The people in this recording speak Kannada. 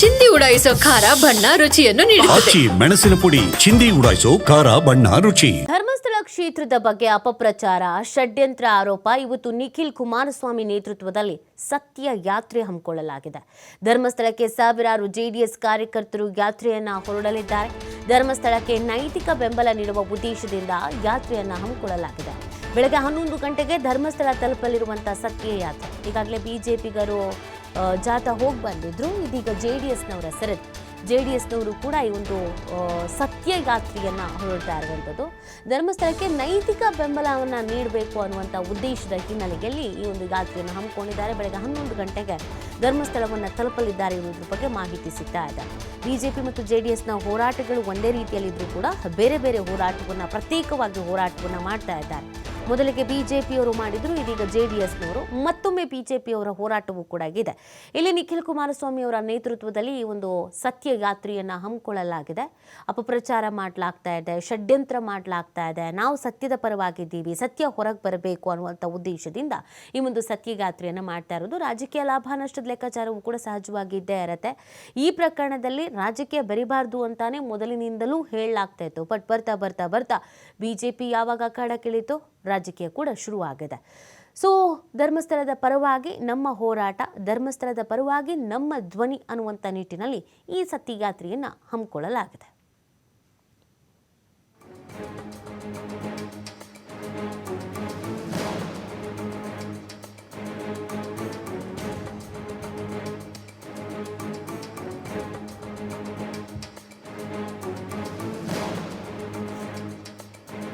ಚಿಂದಿ ಉಡಾಯಿಸೋ ಖಾರ ಬಣ್ಣ ರುಚಿಯನ್ನು ನೀಡುತ್ತದೆ. ಆಚಿ ಮೆಣಸಿನ ಪುಡಿ ಚಿಂದಿ ಉಡಾಯಿಸೋ ಖಾರ ಬಣ್ಣ ರುಚಿ. ಧರ್ಮಸ್ಥಳ ಕ್ಷೇತ್ರದ ಬಗ್ಗೆ ಅಪಪ್ರಚಾರ ಷಡ್ಯಂತ್ರ ಆರೋಪ ಇವತ್ತು ನಿಖಿಲ್ ಕುಮಾರಸ್ವಾಮಿ ನೇತೃತ್ವದಲ್ಲಿ ಸತ್ಯ ಯಾತ್ರೆ ಹಮ್ಮಿಕೊಳ್ಳಲಾಗಿದೆ. ಧರ್ಮಸ್ಥಳಕ್ಕೆ ಸಾವಿರಾರು ಜೆಡಿಎಸ್ ಕಾರ್ಯಕರ್ತರು ಯಾತ್ರೆಯನ್ನ ಹೊರಡಲಿದ್ದಾರೆ. ಧರ್ಮಸ್ಥಳಕ್ಕೆ ನೈತಿಕ ಬೆಂಬಲ ನೀಡುವ ಉದ್ದೇಶದಿಂದ ಯಾತ್ರೆಯನ್ನ ಹಮ್ಮಿಕೊಳ್ಳಲಾಗಿದೆ. ಬೆಳಗ್ಗೆ ಹನ್ನೊಂದು ಗಂಟೆಗೆ ಧರ್ಮಸ್ಥಳ ತಲುಪಲಿರುವಂತಹ ಸತ್ಯ ಯಾತ್ರೆ. ಈಗಾಗಲೇ ಬಿಜೆಪಿಗರು ಜಾಥಾ ಹೋಗಿ ಬಂದಿದ್ರು. ಇದೀಗ ಜೆ ಡಿ ಎಸ್ನವರ ಸೆರೆದು ಜೆ ಡಿ ಎಸ್ನವರು ಕೂಡ ಈ ಒಂದು ಸತ್ಯಗಾತ್ರಿಯನ್ನು ಸತ್ಯ ಗಾತ್ರಿಯನ್ನು ಹೊರಡ್ತಾ ಇರುವಂಥದ್ದು. ಧರ್ಮಸ್ಥಳಕ್ಕೆ ನೈತಿಕ ಬೆಂಬಲವನ್ನು ನೀಡಬೇಕು ಅನ್ನುವಂಥ ಉದ್ದೇಶದ ಹಿನ್ನೆಲೆಯಲ್ಲಿ ಈ ಒಂದು ಗಾತ್ರಿಯನ್ನು ಹಮ್ಮಿಕೊಂಡಿದ್ದಾರೆ. ಬೆಳಗ್ಗೆ ಹನ್ನೊಂದು ಗಂಟೆಗೆ ಧರ್ಮಸ್ಥಳವನ್ನು ತಲುಪಲಿದ್ದಾರೆ ಎನ್ನುವುದ್ರ ಬಗ್ಗೆ ಮಾಹಿತಿ ಸಿಗ್ತಾ ಇದೆ. ಬಿಜೆಪಿ ಮತ್ತು ಜೆ ಡಿ ಎಸ್ನ ಹೋರಾಟಗಳು ಒಂದೇ ರೀತಿಯಲ್ಲಿದ್ದರೂ ಕೂಡ ಬೇರೆ ಬೇರೆ ಹೋರಾಟವನ್ನು, ಪ್ರತ್ಯೇಕವಾಗಿ ಹೋರಾಟವನ್ನು ಮಾಡ್ತಾ ಇದ್ದಾರೆ. ಮೊದಲಿಗೆ ಬಿಜೆಪಿಯವರು ಮಾಡಿದ್ರು, ಇದೀಗ ಜೆ ಡಿ ಎಸ್ನವರು ಮತ್ತೊಮ್ಮೆ ಬಿಜೆಪಿಯವರ ಹೋರಾಟವೂ ಕೂಡ ಇದೆ ಇಲ್ಲಿ ನಿಖಿಲ್ ಕುಮಾರಸ್ವಾಮಿ ಅವರ ನೇತೃತ್ವದಲ್ಲಿ ಈ ಒಂದು ಸತ್ಯ ಯಾತ್ರೆಯನ್ನು ಹಮ್ಮಿಕೊಳ್ಳಲಾಗಿದೆ. ಅಪಪ್ರಚಾರ ಮಾಡಲಾಗ್ತಾ ಇದೆ, ಷಡ್ಯಂತ್ರ ಮಾಡಲಾಗ್ತಾ ಇದೆ. ನಾವು ಸತ್ಯದ ಪರವಾಗಿದ್ದೀವಿ, ಸತ್ಯ ಹೊರಗೆ ಬರಬೇಕು ಅನ್ನುವಂಥ ಉದ್ದೇಶದಿಂದ ಈ ಒಂದು ಸತ್ಯ ಯಾತ್ರೆಯನ್ನು ಮಾಡ್ತಾ ಇರೋದು. ರಾಜಕೀಯ ಲಾಭ ನಷ್ಟದ ಲೆಕ್ಕಾಚಾರವೂ ಕೂಡ ಸಹಜವಾಗಿ ಇದ್ದೇ ಇರುತ್ತೆ. ಈ ಪ್ರಕರಣದಲ್ಲಿ ರಾಜಕೀಯ ಬರಿಬಾರ್ದು ಅಂತಾನೆ ಮೊದಲಿನಿಂದಲೂ ಹೇಳಲಾಗ್ತಾ ಇತ್ತು. ಬಟ್ ಬರ್ತಾ ಬರ್ತಾ ಬರ್ತಾ ಬಿಜೆಪಿ ಯಾವಾಗ ಅಖಾಡಕ್ಕಿಳಿತು ರಾಜಕೀಯ ಕೂಡ ಶುರುವಾಗಿದೆ. ಸೊ ಧರ್ಮಸ್ಥಳದ ಪರವಾಗಿ ನಮ್ಮ ಹೋರಾಟ, ಧರ್ಮಸ್ಥಳದ ಪರವಾಗಿ ನಮ್ಮ ಧ್ವನಿ ಅನ್ನುವಂಥ ನಿಟ್ಟಿನಲ್ಲಿ ಈ ಸತ್ಯಯಾತ್ರೆಯನ್ನು ಹಮ್ಮಿಕೊಳ್ಳಲಾಗಿದೆ.